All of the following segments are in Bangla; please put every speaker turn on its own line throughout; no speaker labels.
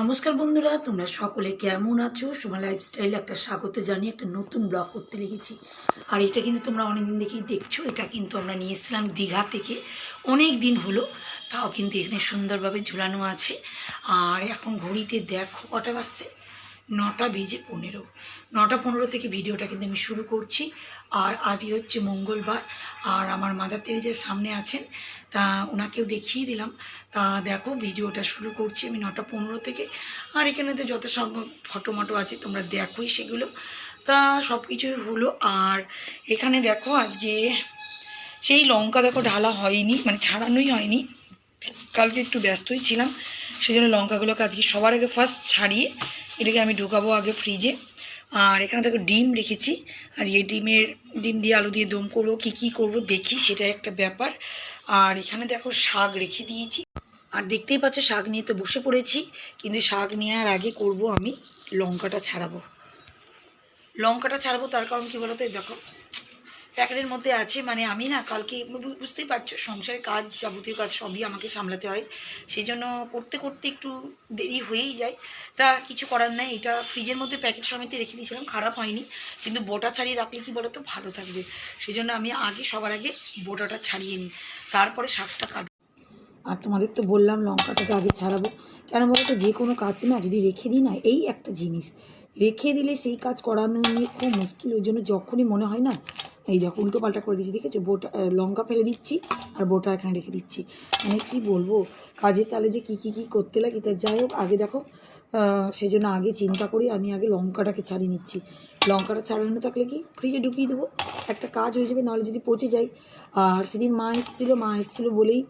নমস্কার বন্ধুরা, তোমরা সকলে কেমন আছো? সোমা লাইফস্টাইলে একটা স্বাগত জানিয়ে একটা নতুন ব্লগ করতে লেগেছি। আর এটা কিন্তু তোমরা অনেকদিন দেখেই দেখছ, এটা কিন্তু আমরা নিয়ে এসেছিলাম দীঘা থেকে। অনেক দিন হলো, তাও কিন্তু এখানে সুন্দরভাবে ঝুলানো আছে। আর এখন ঘড়িতে দেখো কটা বাজছে? নটা বেজে পনেরো। নটা পনেরো থেকে ভিডিওটা কিন্তু আমি শুরু করছি। আর আজই হচ্ছে মঙ্গলবার। আর আমার মাদার তেরেজের সামনে আছেন। তা ওনাকেও দেখিয়ে দিলাম। তা দেখো, ভিডিওটা শুরু করছি আমি নটা পনেরো থেকে। আর এখানে তো যত সম্ভব ফটো মটো আছে, তোমরা দেখোই সেগুলো। তা সব কিছুই হলো। আর এখানে দেখো আজকে সেই লঙ্কা দেখো ঢালা হয়নি মানে ছাড়ানোই হয়নি। কালকে একটু ব্যস্তই ছিলাম সেই জন্য লঙ্কাগুলোকে আজকে সবার আগে ফার্স্ট ছাড়িয়ে এটাকে আমি ঢুকাবো আগে ফ্রিজে আর এখানে দেখো ডিম রেখেছি। আজকে ডিমের, ডিম দিয়ে আলু দিয়ে দম করব, কী কী করব দেখি সেটা একটা ব্যাপার। আর এখানে দেখো শাক রেখে দিয়েছি। আর দেখতেই পাচ্ছ শাক নিয়ে তো বসে পড়েছি, কিন্তু শাক নেওয়ার আগে করব আমি লঙ্কাটা ছাড়াবো। লঙ্কাটা ছাড়াবো তার কারণ কী বলতো, এই দেখো প্যাকেটের মধ্যে আছে মানে আমি না কালকে বুঝতেই পারছ সংসারের কাজ, যাবতীয় কাজ সবই আমাকে সামলাতে হয়। সেই জন্য করতে করতে একটু দেরি হয়েই যায়। তা কিছু করার নাই, এটা ফ্রিজের মধ্যে প্যাকেট সমেতে রেখে দিয়েছিলাম, খারাপ হয়নি। কিন্তু বোটা ছাড়িয়ে রাখলে কি বলো তো ভালো থাকবে। সেই জন্য আমি আগে, সবার আগে বোটাটা ছাড়িয়ে নিই। তারপরে শাকটা কাটবো। আর তোমাদের তো বললাম, লঙ্কাটাকে আগে ছাড়াবো। কেন বলো তো, যে কোনো কাজ না, যদি রেখে দিই না, এই একটা জিনিস। রেখে দিলে সেই কাজ করানো নিয়ে খুব মুশকিল। ওই জন্য যখনই মনে হয় না এই দেখো, উল্টো পাল্টা করে দিচ্ছি দেখেছ? বোটা লঙ্কা ফেলে দিচ্ছি আর বোটা এখানে রেখে দিচ্ছি। মানে কি বলব? কাজের তালে যে কী কী কী করতে লাগে, তা যাই হোক, আগে দেখো সেই জন্য আগে চিন্তা করি, আমি আগে লঙ্কাটাকে ছাড়িয়ে নিচ্ছি। লঙ্কাটা ছাড়ানো থাকলে কি? ফ্রিজে ঢুকিয়ে দেবো। একটা কাজ হয়ে যাবে, নাহলে যদি পচে যায়। আর সেদিন মা এসেছিল মা এসেছিল বলেই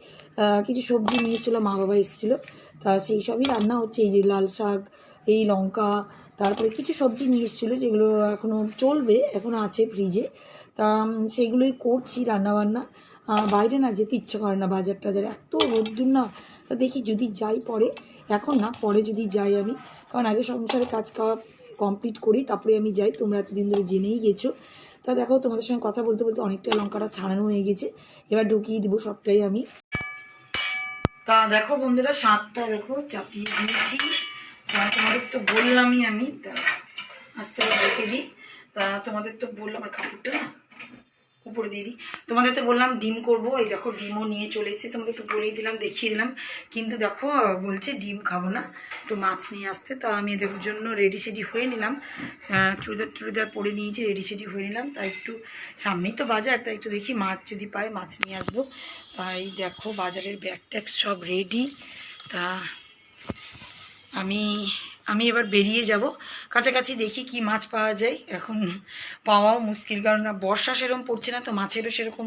কিছু সবজি নিয়ে এসেছিল, মা বাবা এসেছিল। তা সেই সবই রান্না হচ্ছে, এই যে লাল শাক, এই লঙ্কা, তারপরে কিছু সবজি নিয়ে এসেছিল, যেগুলো এখনও চলবে এখনও আছে ফ্রিজে তা সেগুলোই করছি রান্নাবান্না। বাইরে না যেতে ইচ্ছে করে না বাজার টাজার। এত রোদ্দুর না। তা দেখি যদি যাই পরে। এখন না, পরে যদি যাই আমি। কারণ আগে সংসারে কাজ খাওয়া কমপ্লিট করি, তারপরে আমি যাই। তোমরা এতদিন ধরে জেনেই গেছো। তা দেখো, তোমাদের সঙ্গে কথা বলতে বলতে অনেকটা লঙ্কাটা ছাড়ানো হয়ে গেছে। এবার ঢুকিয়ে দিব সবটাই আমি। তা দেখো বন্ধুরা শাকটা দেখো চাপিয়ে দিয়েছি। তোমাদের তো বললামই আমি। তা আস্তে রেখে দিই। তা তোমাদের তো বললাম আর কাপড়টা না। উপরে দিয়ে দিই। তোমাদের তো বললাম ডিম করব। এই দেখো, ডিমও নিয়ে চলে এসেছি। তোমাদের তো বলেই দিলাম, দেখিয়ে দিলাম। কিন্তু দেখো, বলছে ডিম খাব না। একটু মাছ নিয়ে আসতে, তা আমি এদের জন্য রেডি সেডি হয়ে নিলাম। চুড়িদার টুড়িদার পরে নিয়েছি, রেডি সেডি হয়ে নিলাম। তাই একটু সামনেই তো বাজার, তাই একটু দেখি মাছ যদি পাই মাছ নিয়ে আসব। তাই দেখো, বাজারের ব্যাগ ট্যাগ সব রেডি। তা আমি আমি এবার বেরিয়ে যাব। কাছাকাছি দেখি কি মাছ পাওয়া যায়। এখন পাওয়াও মুশকিল, কারণ বর্ষা সেরকম পড়ছে না তো মাছেরও সেরকম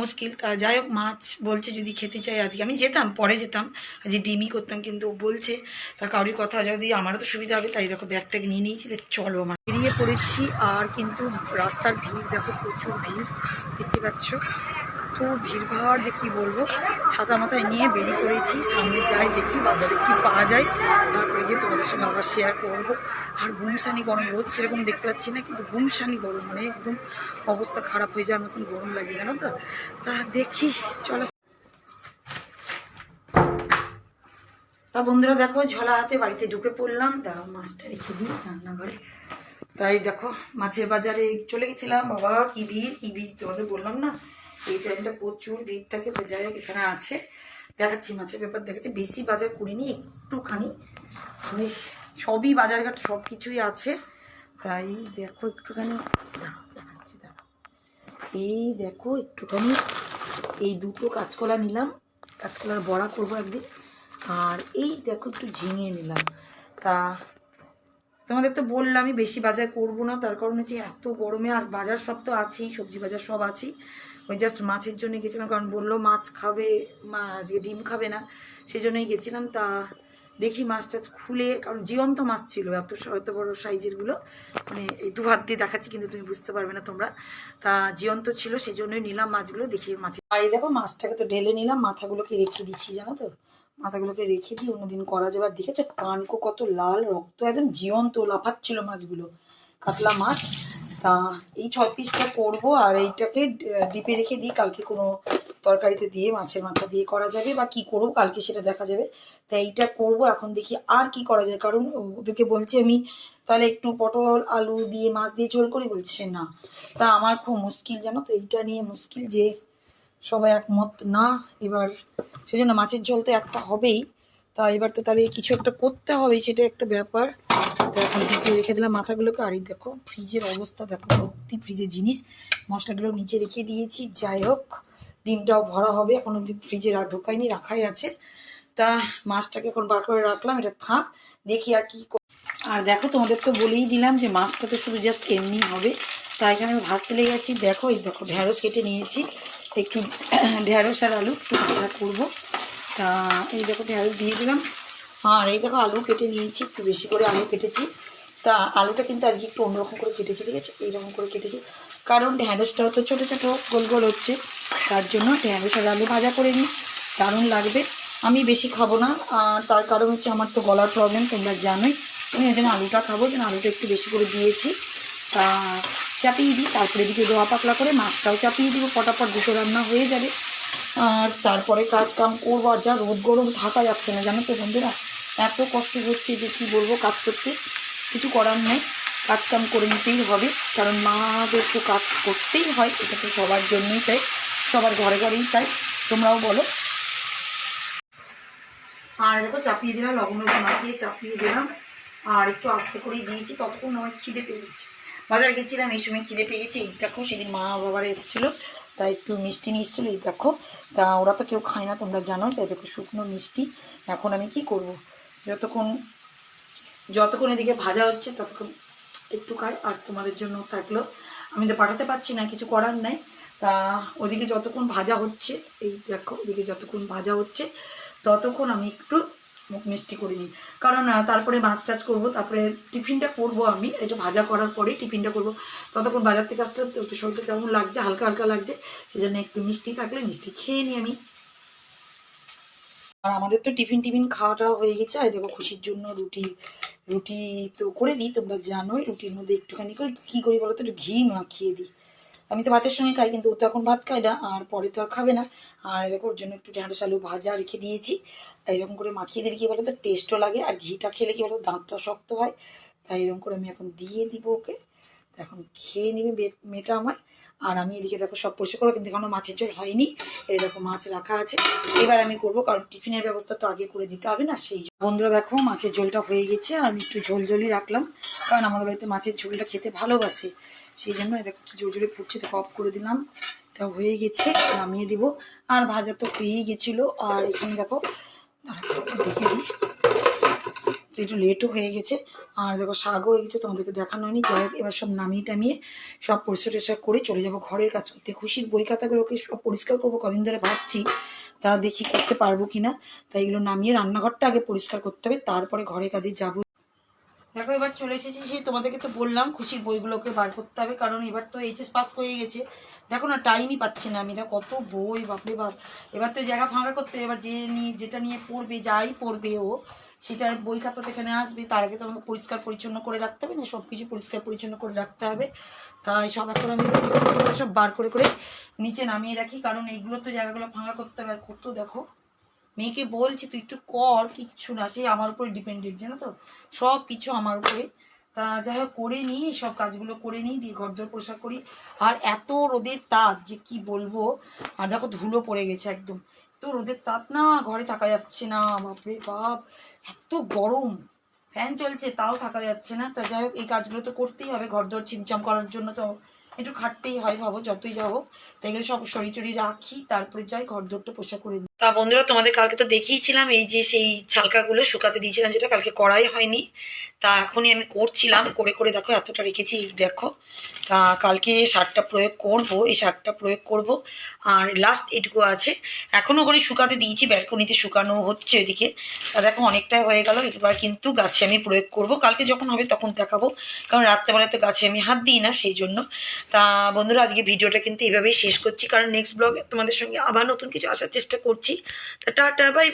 মুশকিল। তা যাই হোক, মাছ বলছে যদি খেতে চাই আজকে। আমি যেতাম, পরে যেতাম। আজকে ডিমই করতাম, কিন্তু বলছে, তা কাউরির কথা যদি আমারও তো সুবিধা হবে, তাই দেখো ব্যাগটাকে নিয়ে নিয়েছি চলো আমার বেরিয়ে পড়েছি, আর কিন্তু রাস্তার ভিড়, দেখো প্রচুর ভিড়, দেখতে পাচ্ছ? তো ভিড় ভাড় যে কী বলব, ছাতা মাথায় নিয়ে বেরিয়ে পড়েছি সামনে যাই দেখি, বাজারে কী পাওয়া যায়, তারপরে গিয়ে তোমাদের সঙ্গে আবার শেয়ার করব। আর গুমসানি গরম, রোদ সেরকম দেখতে পাচ্ছি না, কিন্তু গুমসানি গরম মানে একদম অবস্থা খারাপ হয়ে যাওয়ার মতন গরম লাগে জানো তো? তা দেখি, চলো। তা বন্ধুরা দেখো, ঝোলা হাতে বাড়িতে ঢুকে পড়লাম দাঁড়াও মাছটা রেখে দিই রান্নাঘরে। তাই দেখো, মাছের বাজারে চলে গেছিলাম, বাবা, কি ভিড় কি ভিড় তোমাদের বললাম না? এই টাইমটা প্রচুর ভিড় থাকে, তো যাই হোক, এখানে আছে। দেখাচ্ছি, মাছের ব্যাপার দেখাচ্ছি। বেশি বাজার করিনি, একটুখানি। মানে সবই বাজারঘাট সব কিছুই আছে। তাই দেখো একটুখানি দেখাচ্ছি। এই দেখো একটুখানি, এই দুটো কাঁচকলা নিলাম। কাঁচকলার বড়া করব একদিন। আর এই দেখো একটু ঝিঙে নিলাম। তা তোমাদের তো বললামই, বেশি বাজার করব না। তার কারণ হচ্ছে এত গরমে আর বাজার সব তো আছেই, সবজি বাজার সব আছেই। ওই জাস্ট মাছের জন্য গেছিলাম, কারণ বলল মাছ খাবে, মা যে ডিম খাবে না সেই জন্যই গেছিলাম। তা দেখি মাছ টাছ খুলে, কারণ জীবন্ত মাছ ছিল, এত এত বড় সাইজেরগুলো মানে এই দু হাত দিয়ে দেখাচ্ছি, কিন্তু তুমি বুঝতে পারবে না তোমরা। তা জীবন্ত ছিল সেই জন্যই নিলাম মাছগুলো, দেখি মাছ আর এই দেখো মাছটাকে তো ঢেলে নিলাম, মাথাগুলোকে রেখে দিচ্ছি, জানো তো? মাথাগুলোকে রেখে দিই অন্যদিন করা যাবে। আর দেখেছ, কানকো কত লাল রক্ত, একদম জীবন্ত লাফাচ্ছিল মাছগুলো। কাতলা মাছ। তা এই ছয় পিসটা করব আর এইটাকে ডিপে রেখে দিই। কালকে কোনো তরকারিতে দিয়ে, মাছের মাথা দিয়ে করা যাবে বা কি করব, কালকে সেটা দেখা যাবে। তাই এইটা করব, এখন দেখি আর কি করা যায়। কারণ ওদেরকে বলছি আমি, তাহলে একটু পটল, আলু দিয়ে, মাছ দিয়ে ঝোল করি? বলছে, না। তা আমার খুব মুশকিল জানো তো, এইটা নিয়ে মুশকিল যে সবাই একমত না। এবার সেই জন্য মাছের ঝোল তো একটা হবেই। তা এবার তো তাহলে কিছু একটা করতে হবে, সেটা একটা ব্যাপার। তো এখন ঢেকে রেখে দিলাম মাথাগুলোকে। আর দেখো, ফ্রিজের অবস্থা দেখো, সত্যি ফ্রিজের জিনিস। মশলাগুলো নিচে রেখে দিয়েছি, যাই হোক, ডিমটাও ভরা হবে। এখন অব্দি ফ্রিজে আর ঢোকায়নি রাখাই আছে। তা মাছটাকে এখন বার করে রাখলাম, এটা থাক, দেখি আর কি আর দেখো, তোমাদের তো বলেই দিলাম যে মাছটা তো শুধু জাস্ট এমনি হবে। তা এখানে আমি ভাজতে যাচ্ছি দেখো, এই দেখো ঢ্যাঁড়স কেটে নিয়েছি। একটু ঢ্যাঁড়স আর আলু একটু ভাজা করব। তা এই দেখো ঢ্যাঁড়স দিয়ে দিলাম। আর এই দেখো আলু কেটে নিয়েছি, একটু বেশি করে আলু কেটেছি। তা আলুটা কিন্তু আজকে একটু অন্যরকম করে কেটেছি, ঠিক আছে? এইরকম করে কেটেছি। কারণ ঢ্যাঁড়সটাও তো ছোটো ছোটো গোল গোল হচ্ছে। তার জন্য ঢ্যাঁড়স আর আলু ভাজা করে নিই। দারুণ লাগবে। আমি বেশি খাব না। তার কারণ হচ্ছে আমার তো গলার প্রবলেম তোমরা জানোই। আমি ওই জন্য আলুটা খাব, যেন আলুটা একটু বেশি করে দিয়েছি। তা চাপিয়ে দিই, তারপরে দিকে দোয়া পাতলা করে মাছটাও চাপিয়ে দিব। পটাপট দুটো রান্না হয়ে যাবে। আর তারপরে কাজ কাম করব। আর যা রোদ গরম থাকা যাচ্ছে না, জানো তো বন্ধুরা? এত কষ্ট হচ্ছে যে কি বলব কাজ করতে? কিছু করার নেই। কাজ কাম করে নিতেই হবে। কারণ মাদের তো কাজ করতেই হয়। এটা তো সবার জন্যই তাই। সবার ঘরে ঘরেই তাই। তোমরাও বলো। আর দেখো, চাপিয়ে দিলাম, লবণ লবণ মাখিয়ে চাপিয়ে দিলাম। আর একটু আস্তে করেই দিয়েছি। ততক্ষণ আমার খিদে পেয়েছে বাজার গেছিলাম, এই সময় খিদে পেয়ে গেছি। এই দেখো, সেদিন মা বাবার এসেছিল। তাই একটু মিষ্টি নিয়ে এসেছিল। এই দেখো, তা ওরা তো কেউ খায় না, তোমরা জানো তাই দেখো, শুকনো মিষ্টি। এখন আমি কি করব? যতক্ষণ যতক্ষণ এদিকে ভাজা হচ্ছে ততক্ষণ একটু খাই, আর তোমাদের জন্য থাকল। আমি তো পাঠাতে পারছি না, কিছু করার নাই। তা ওদিকে যতক্ষণ ভাজা হচ্ছে, এই দেখো, ওদিকে যতক্ষণ ভাজা হচ্ছে, ততক্ষণ আমি একটু মুখ মিষ্টি করে নিই। কারণ তারপরে মাছ টাছ করব, তারপরে টিফিনটা করব আমি এটা ভাজা করার পরে টিফিনটা করব। ততক্ষণ বাজার থেকে আসলে তো একটু শরীরটা কেমন লাগছে, হালকা হালকা লাগছে, সেজন্য একটু মিষ্টি থাকলে মিষ্টি খেয়ে নিই আমি। আর আমাদের তো টিফিন টিফিন খাওয়াটাও হয়ে গেছে। আর দেখো খুশির জন্য রুটি রুটি তো করে দিই, তোমরা জানোই রুটির মধ্যে একটুখানি করে কী করি বলো তো? একটু ঘি মাখিয়ে দিই। আমি তো ভাতের সঙ্গে খাই, কিন্তু ও তো এখন ভাত খাই না, আর পরে তো আর খাবে না। আর দেখো ওর জন্য একটু ঢ্যাঁড়স আলু ভাজা রেখে দিয়েছি। এরকম করে মাখিয়ে দিলে কী বলো তো টেস্টও লাগে, আর ঘিটা খেলে কী বলো দাঁতটা শক্ত হয়। তাই এরকম করে আমি এখন দিয়ে দিব ওকে। এখন খেয়ে নিবে মেয়েটা আমার। আর আমি এদিকে দেখো সব পরিষ্কার করব, কিন্তু এখনও মাছের ঝোল হয়নি। দেখো মাছ রাখা আছে। এবার আমি করব, কারণ টিফিনের ব্যবস্থা তো আগে করে দিতে হবে না, সেই বন্ধুরা দেখো, মাছের ঝোলটা হয়ে গেছে, আর আমি একটু ঝোল ঝোলই রাখলাম, কারণ আমাদের বাড়িতে মাছের ঝোলটা খেতে ভালোবাসে। সেই জন্য দেখো কি জোর জোরে ফুটছে তো অফ করে দিলাম, এটা হয়ে গেছে, নামিয়ে দিব। আর ভাজা তো হয়েই গেছিল, আর এখানে দেখো দেখে দিই। একটু লেটও হয়ে গেছে। আর দেখো শাকও হয়ে গেছে, তোমাদেরকে দেখানো হয়নি। যাই এবার সব নামিয়ে টামিয়ে সব পরিষ্কার টরিষ্কার করে চলে যাব ঘরের কাজ করতে। খুশির বই খাতাগুলোকে সব পরিষ্কার করব, কদিন ধরে ভাবছি তা দেখি করতে পারব কি না তাই এগুলো নামিয়ে রান্নাঘরটা আগে পরিষ্কার করতে হবে, তারপরে ঘরের কাজে যাব। দেখো এবার চলে এসেছি, সেই তোমাদেরকে তো বললাম, খুশির বইগুলোকে বার করতে হবে, কারণ এবার তো এইচএস পাস হয়ে গেছে। দেখো না টাইমই পাচ্ছি না আমি, দেখো কত বই, বাপরে বাপ। এবার তো জায়গা ফাঁকা করতে। এবার যে নিয়ে, যেটা নিয়ে পড়বে, যাই পড়বে ও। সেটার বই খাতা এখানে আসবে, তার আগে তো আমাকে পরিষ্কার পরিচ্ছন্ন করে রাখতে হবে, না সব কিছু পরিষ্কার পরিচ্ছন্ন করে রাখতে হবে। তাই সব এখন আমি সব বার করে করে নিচে নামিয়ে রাখি, কারণ এইগুলো তো জায়গাগুলো ফাঁকা করতে হবে। আর কত দেখো, মেয়েকে বলছি, তুই একটু কর, কিচ্ছু না, সে আমার উপরে ডিপেন্ডেন্ট জানো তো? সব কিছু আমার উপরে। তা যাই হোক, করে নিই, সব কাজগুলো করে নিই, দিয়ে ঘরদোর পরিষ্কার করি। আর এত রোদের তাপ, যে কি বলব? আর দেখো ধুলো পড়ে গেছে একদম। রোদের তাপ না, ঘরে থাকা যাচ্ছে না বাপরে বাপ। এত গরম। ফ্যান চলছে, তাও থাকা যাচ্ছে না। তা যাই হোক, এই কাজগুলো তো করতেই হবে। ঘর দর চিমচাম করার জন্য তো একটু খাটতেই হয়, ভাবো, যতই যাব তাই সব শরীর টরি রাখি, তারপরে যাই ঘর দরটা পোশাক করে তা বন্ধুরা তোমাদের কালকে তো দেখিয়েছিলাম, এই যে সেই ছালকাগুলো শুকাতে দিয়েছিলাম, যেটা কালকে করাই হয়নি। তা এখনই আমি করছিলাম, করে করে দেখো এতটা রেখেছি, দেখো। তা কালকে সারটা প্রয়োগ করব, এই সারটা প্রয়োগ করব। আর লাস্ট এটুকু আছে। এখনও ওখানে শুকাতে দিয়েছি, ব্যালকনিতে শুকানো হচ্ছে ওইদিকে। তা দেখো অনেকটাই হয়ে গেল, এবার কিন্তু গাছে আমি প্রয়োগ করব। কালকে যখন হবে তখন দেখাবো, কারণ রাত্রেবেলাতে গাছে আমি হাত দিই না, সেই জন্য। তা বন্ধুরা, আজকে ভিডিওটা কিন্তু এভাবেই শেষ করছি। কারণ নেক্সট ব্লগে তোমাদের সঙ্গে আবার নতুন কিছু আসার চেষ্টা করছি তা টাটা বাই